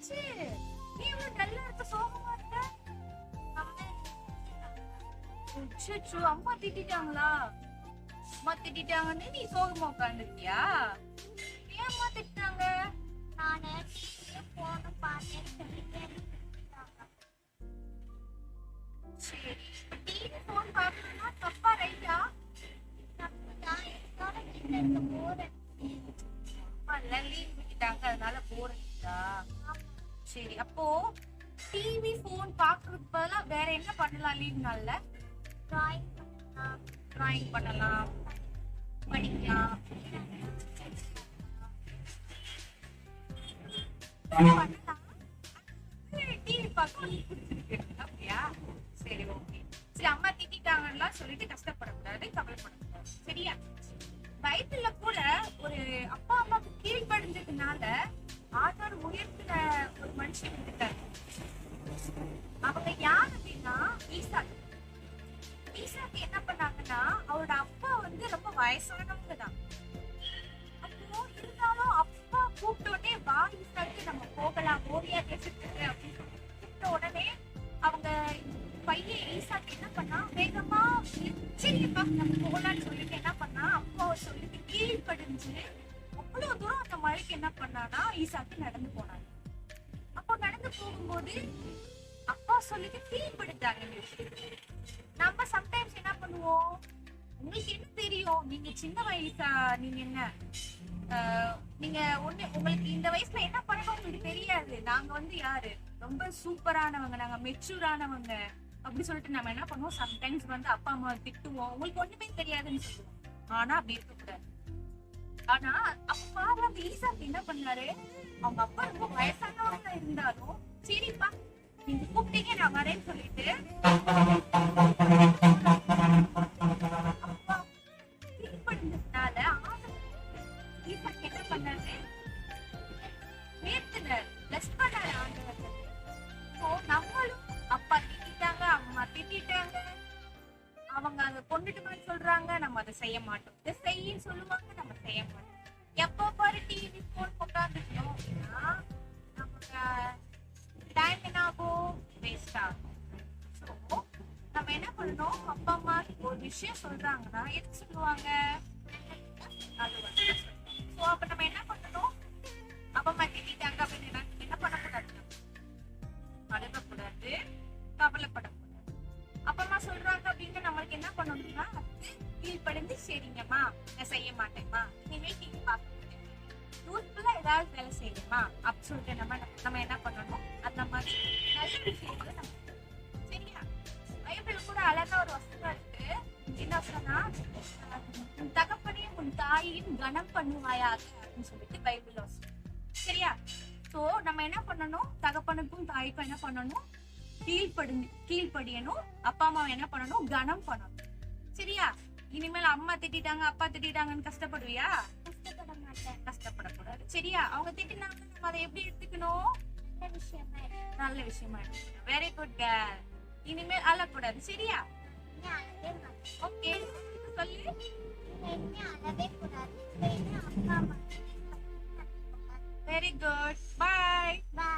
என்னாச்சு நீ இவ்வளவு டல்லா இருக்க சோகமா இருக்க? அச்சோ அம்மா திட்டிட்டாங்களா? அம்மா திட்டாங்கன்னு நீ சோகமா உட்காந்துருக்கியா ஏம்மா திட்டாங்க நானு போன பார்த்தேன்னு சொல்லிட்டு சரி டிவி போன் பார்க்கணும்னா தப்பா ரைட்டா தப்புதான், இருந்தாலும் வீட்ல இருக்க அம்மா எல்லாம் லீவ் விட்டுட்டாங்க அதனால போர் சரி அப்போ டிவி போன் பாக்குறதுக்கு பதிலா வேற என்ன பண்ணலாம் லீவ் நாள்ல? Drawing பண்ணலாம், டிராயிங் பண்ணலாம். படிக்கலாம். பண்ணலாம். டிவி பார்க்க பிடிச்சிருக்கு அப்படியா? சரி ஓகே சரி அம்மா திட்டிட்டாங்கன்னா சொல்லிட்டு கஷ்டப்படக்கூடாது. அவங்க யார் அப்படின்னா ஈசாக்கு ஈசாக்கு என்ன பண்ணாங்கன்னா அவரோட அப்பா வந்து ரொம்ப வயசானவங்க தான். அப்போ இருந்தாலும் அப்பா கூப்பிட்ட உடனே வா ஈசாக்கு நம்ம போகலாம் ஓடியா தேசத்துக்கு அப்படின்னு கூப்பிட்ட உடனே அவங்க பையன் ஈசாக்கு என்ன பண்ணா வேகமா சரிப்பா நம்ம போகலான்னு சொல்லிட்டு என்ன பண்ணா அப்பாவை சொல்லிட்டு கீழ்படிஞ்சு அவ்வளவு தூரம் அந்த மழைக்கு என்ன பண்ணானா ஈசாக்கு நடந்து போனாங்க அப்போ நடந்து போகும்போது அப்பா சொல்லிட்டு கீழ்படுத்தாங்க இந்த விஷயத்தை. நம்ம சம்டைம்ஸ் என்ன பண்ணுவோம்? உங்களுக்கு என்ன தெரியும்? நீங்க சின்ன வயசா நீங்க என்ன? நீங்க ஒண்ணு உங்களுக்கு இந்த வயசுல என்ன பண்ணணும் உங்களுக்கு தெரியாது. நாங்க வந்து யாரு? ரொம்ப சூப்பரானவங்க நாங்க மெச்சூரானவங்க அப்படி சொல்லிட்டு நம்ம என்ன பண்ணுவோம்? சம்டைம்ஸ் வந்து அப்பா அம்மா திட்டுவோம். உங்களுக்கு ஒண்ணுமே தெரியாதுன்னு சொல்லுவோம். ஆனா அப்படி இருக்கக்கூடாது. ஆனா அப்பா வந்து ஈசா என்ன பண்ணாரு? அவங்க அப்பா ரொம்ப வயசானவங்க இருந்தாலும் சரி நீங்க கூப்பிட்டீங்க நான் வரேன்னு சொல்லிட்டு. அப்பா கீழ்ப்படிஞ்சதுனால ஆண்டவர் ஈசாக்கு என்ன பண்ணாரு? உயர்த்தினார் பிளஸ் பண்ணாரு ஆண்டவர் இப்போ நம்மளும் அப்பா திட்டாங்க அம்மா திட்டிட்டாங்க. அவங்க அதை கொண்டுட்டு மாதிரி சொல்றாங்க நம்ம அதை செய்ய மாட்டோம். இதை செய்யின்னு சொல்லுவாங்க நம்ம செய்ய மாட்டோம். எப்போ பாரு டிவி போன் உட்காந்துட்டோம் அப்படின்னா நமக்கு பண்ணணும் அப்பா அம்மா ஒரு விஷயம் சொல்றாங்கன்னா எதுக்கு சொல்லுவாங்க? அது ஸோ அப்ப நம்ம என்ன பண்ணணும்? அப்பா அம்மா திட்டாங்க அப்படின்னு என்ன- பண்ணக்கூடாது? அழுகக்கூடாது கவலைப்படக்கூடாது. அப்பா அம்மா சொல்றாங்க அப்படின்னு நம்மளுக்கு என்ன பண்ணணும்னா அதுக்கு கீழ்ப்படிந்து சரிங்கம்மா நான் செய்ய மாட்டேம்மா. இனிமே டிவி பார்க்க மாட்டேன் யூஸ்ஃபுல்லா ஏதாவது வேலை செய்யணுமா? அப்படி சொல்லிட்டு நம்ம நம்ம என்ன பண்ணணும்? அந்த மாதிரி நல்ல விஷயங்கள் பைபிள் அழகா ஒரு வசனம் இருக்கு என்ன சொன்னா உன் தகப்பனையும் உன் தாயையும் கனம் பண்ணுவாயாக அப்படின்னு சொல்லிட்டு பைபிள் வசனம் சரியா? சோ நம்ம என்ன பண்ணணும்? தகப்பனுக்கும் தாய்க்கும் என்ன பண்ணணும்? கீழ்படு கீழ்ப்படியணும். அப்பா அம்மாவை என்ன பண்ணணும்? கனம் பண்ணணும். சரியா? இனிமேல் அம்மா திட்டிட்டாங்க அப்பா திட்டாங்கன்னு கஷ்டப்படுவியா? கஷ்டப்பட மாட்டேன். கஷ்டப்படக்கூடாது. சரியா? அவங்க திட்டினாங்க நம்ம அதை எப்படி எடுத்துக்கணும்? நல்ல விஷயமா நல்ல விஷயமா எடுத்துக்கணும். வெரி குட் கேர்ள் இனிமேல் அழக்கூடாது சரியா இனிமே அழவே மாட்டேன். ஓகே சொல்லு இனிமே அழவே கூடாது. இனிமே அப்பா அம்மா வெரி குட் பாய் Bye.